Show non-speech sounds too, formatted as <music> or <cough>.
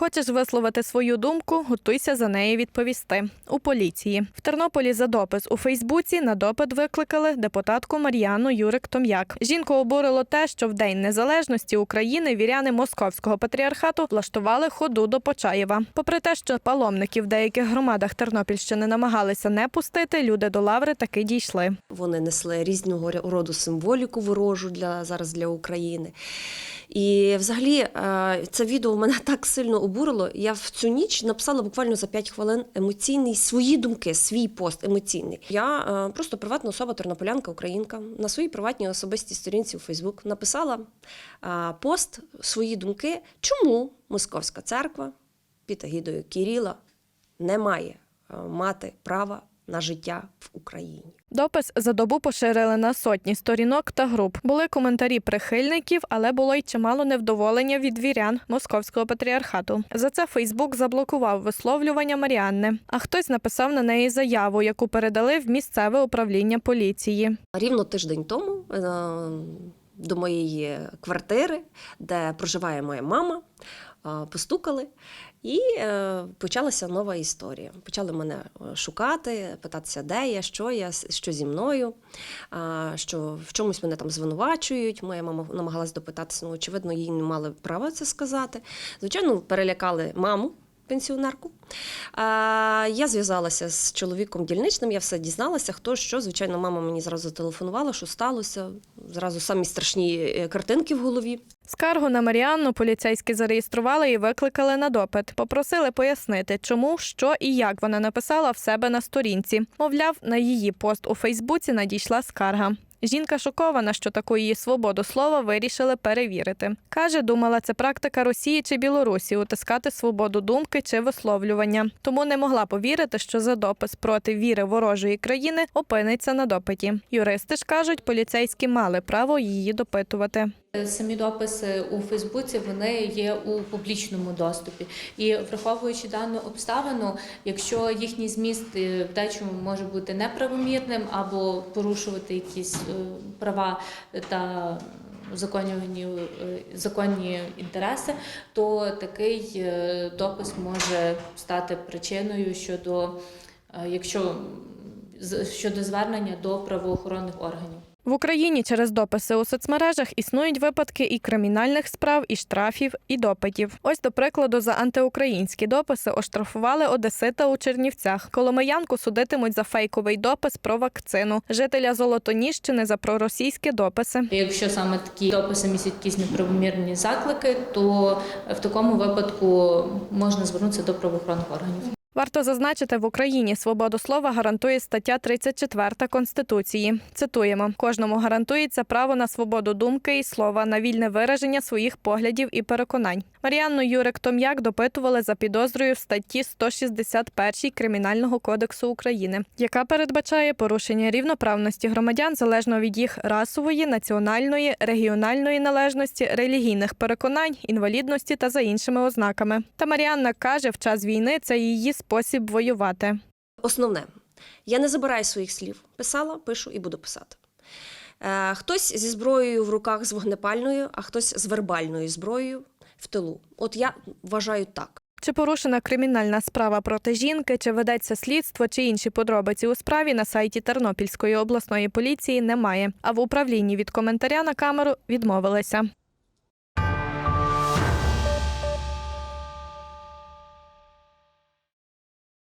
Хочеш висловити свою думку, готуйся за неї відповісти. У поліції в Тернополі за допис у Фейсбуці на допит викликали депутатку Мар'яну Юрик Том'як. Жінку обурило те, що в День Незалежності України віряни Московського патріархату влаштували ходу до Почаєва. Попри те, що паломників в деяких громадах Тернопільщини намагалися не пустити, люди до лаври таки дійшли. Вони несли різного роду символіку ворожу для зараз для України. І взагалі е, це відео мене <laughs> так сильно обурило. Я в цю ніч написала буквально за 5 хвилин емоційний свої думки, свій пост емоційний. Я е, просто приватна особа, тернополянка, українка. На своїй приватній особистій сторінці у Фейсбук написала е, пост, свої думки, чому Московська церква під агідою Кіріла не має е, мати права на життя в Україні. Допис за добу поширили на сотні сторінок та груп. Були коментарі прихильників, але було й чимало невдоволення від вірян московського патріархату. За це Фейсбук заблокував висловлювання Маріанни. А хтось написав на неї заяву, яку передали в місцеве управління поліції. Рівно тиждень тому е, до моєї квартири, де проживає моя мама, постукали, і е, почалася нова історія. Почали мене е, шукати, питатися, де я, що я, що зі мною, що в чомусь мене там звинувачують. Моя мама намагалась допитатися, ну, очевидно, їй не мали права це сказати. Звичайно, перелякали маму. Пенсіонерку. Я зв'язалася з чоловіком дільничним, я все дізналася, хто що. Звичайно, мама мені зразу телефонувала, що сталося. Зразу самі страшні е, картинки в голові. Скаргу на Маріанну поліцейські зареєстрували і викликали на допит. Попросили пояснити, чому, що і як вона написала в себе на сторінці. Мовляв, на її пост у Фейсбуці надійшла скарга. Жінка шокована, що таку її свободу слова вирішили перевірити. Каже, думала, це практика Росії чи Білорусі утискати свободу думки чи висловлювання. Тому не могла повірити, що за допис проти віри ворожої країни опиниться на допиті. Юристи ж кажуть, поліцейські мали право її допитувати. Самі дописи у Фейсбуці вони є у публічному доступі, і враховуючи дану обставину, якщо їхній зміст е, в дечому може бути неправомірним або порушувати якісь е, права та законні, е, законні інтереси, то такий допис може стати причиною щодо якщо щодо звернення до правоохоронних органів. В Україні через дописи у соцмережах існують випадки і кримінальних справ, і штрафів, і допитів. Ось до прикладу, за антиукраїнські дописи оштрафували Одесита у Чернівцях. Коломиянку судитимуть за фейковий допис про вакцину, жителя Золотоніщини за проросійські дописи. Якщо саме такі дописи містять якісь неправомірні заклики, то в такому випадку можна звернутися до правоохоронних органів. Варто зазначити, в Україні свободу слова гарантує стаття 34 Конституції. Цитуємо: кожному гарантується право на свободу думки і слова, на вільне вираження своїх поглядів і переконань. Маріанну Юрик Том'як допитували за підозрою в статті 161 Кримінального кодексу України, яка передбачає порушення рівноправності громадян залежно від їх расової, національної, регіональної належності, релігійних переконань, інвалідності та за іншими ознаками. Та Маріанна каже, в час війни це її спосіб воювати. Основне, я не забираю своїх слів. Писала, пишу і буду писати. Е, хтось зі зброєю в руках з вогнепальною, а хтось з вербальною зброєю в тилу. От я вважаю так. Чи порушена кримінальна справа проти жінки, чи ведеться слідство, чи інші подробиці у справі на сайті Тернопільської обласної поліції немає. А в управлінні від коментаря на камеру відмовилися.